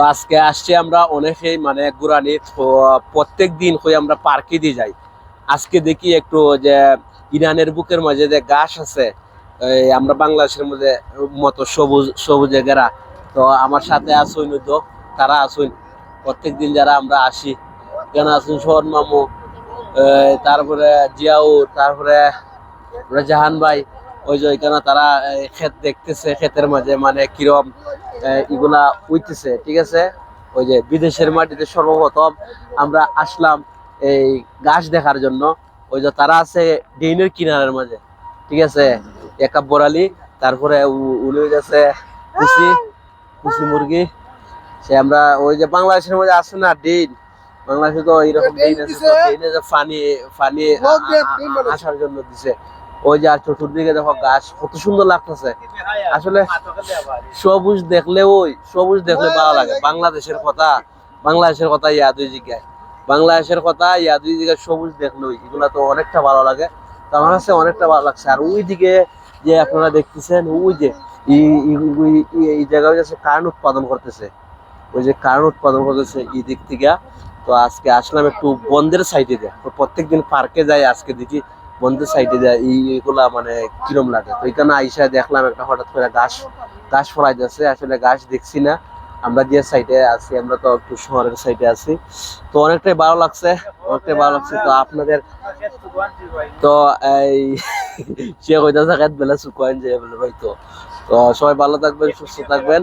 তো আজকে আসছি আমরা অনেকেই মানে ঘুরানি তো, প্রত্যেক দিন হয়ে আমরা পার্কে দিয়ে যাই। আজকে দেখি একটু যে ইরানের বুকের মাঝে যে গাছ আছে আমরা বাংলাদেশের মধ্যে মতো সবুজ, সবুজে ঘেরা। তো আমার সাথে আসুন তো তারা আসুন প্রত্যেক দিন যারা আমরা আসি এখানে আসুন সোহন মামু তারপরে জিয়াউর, তারপরে জাহান ভাই, ওই যে এখানে তারা ক্ষেত দেখতেছে, ক্ষেতের মাঝে মানে কিরম এগুলা উইতেছে ঠিক আছে? ওই যে বিদেশের মাটিতে সর্বপ্রথম আমরা আসলাম এই গাছ দেখার জন্য। ওই যে তারা আছে ডেইনের কিনারের মাঝে, ঠিক আছে? একা বরালি তারপরে উ- উনি হয়ে গেছে কুসি কুসি মুরগি। সে আমরা ওই যে বাংলাদেশের মধ্যে আছে না ডিন বাংলাদেশে তো এরকম ডিন আছে ডিনে যে ফানি ফানি আসার জন্য দিছে। ওই যে আর চতুর্দিকে দেখো গাছ, কত সুন্দর লাগতেছে। আসলে সবুজ দেখলে ওই, সবুজ দেখলে ভালো লাগে। বাংলাদেশের কথা বাংলাদেশের কথা ইয়াদ হয়ে জিজ্ঞায় বাংলাদেশের কথা ইয়াদ হয়ে জিজ্ঞায় সবুজ দেখলেই এগুলা তো অনেকটা ভালো লাগে। তো আমার কাছে অনেকটা ভালো লাগছে। আর ওই দিকে যে আপনারা দেখতেছেন, ওই যে এই- জায়গায় যাচ্ছে কারণ উৎপাদন করতেছে। ওই যে কারণ উৎপাদন করতেছে এই দিক থেকে। তো আজকে আসলাম একটু বন্ধের সাইডে দেয়। প্রত্যেকদিন পার্কে যাই আজকে দেখি। বন্ধের সাইডে এই এইগুলা মানে কিরম লাগে? তো এখানে আইসা দেখলাম একটা হঠাৎ করে গাছ গাছ ফলাই যাচ্ছে আসলে গাছ দেখছি না। আমরা যে সাইডে আছি, আমরা তো একটু শহরের সাইডে আছি। তো অনেকটাই ভালো লাগছে, অনেকটাই ভালো লাগছে। তো আপনাদের তো এই সে কইতাছে খাত বেলা শুকান যে বলে হয়তো তো সবাই ভালো থাকবেন, সুস্থ থাকবেন।